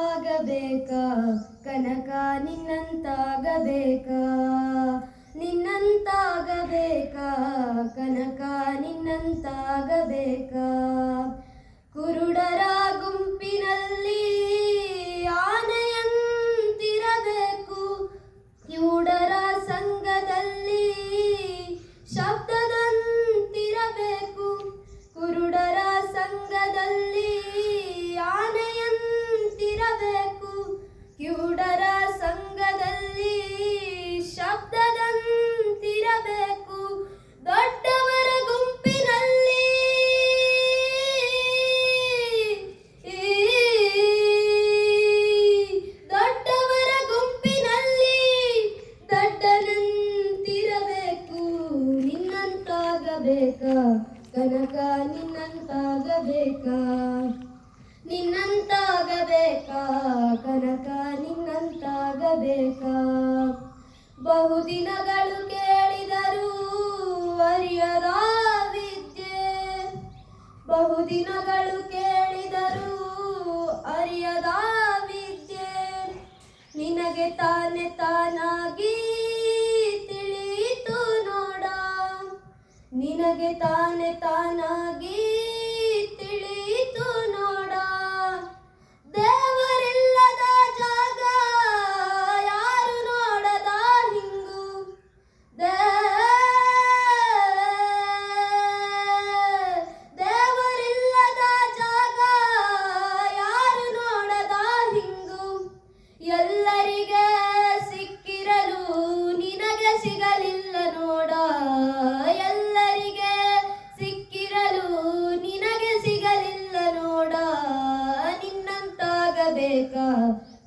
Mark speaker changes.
Speaker 1: ನಿನ್ನಂತಾಗಬೇಕಾ? ಕನಕ ನಿನ್ನಂತಾಗಬೇಕಾ? ನಿನ್ನಂತಾಗಬೇಕಾ? ಕನಕ ನಿನ್ನಂತಾಗಬೇಕಾ? ಕುರುಡರ ಗುಂಪಿನಲ್ಲಿ ಆನೆಯಂತಿರಬೇಕು. ಕಿವುಡರ ಸಂಘದಲ್ಲಿ ಶಬ್ದದಂತಿರಬೇಕು ನಿನ್ನಂತಾಗಬೇಕಾ ಕನಕ ನಿನ್ನಂತಾಗಬೇಕ? ನಿನ್ನಂತಾಗಬೇಕ? ಕನಕ ನಿನ್ನಂತಾಗಬೇಕ? ಬಹುದಿನಗಳು ಕೇಳಿದರು ಅರಿಯದ ವಿದ್ಯೆ ಬಹುದಿನಗಳು ಕೇಳಿದರು ಅರಿಯದ ವಿದ್ಯೆ ನಿನಗೆ ತಾನೆ ತಾನಾಗಿ ನಿನಗೆ ತಾನೆ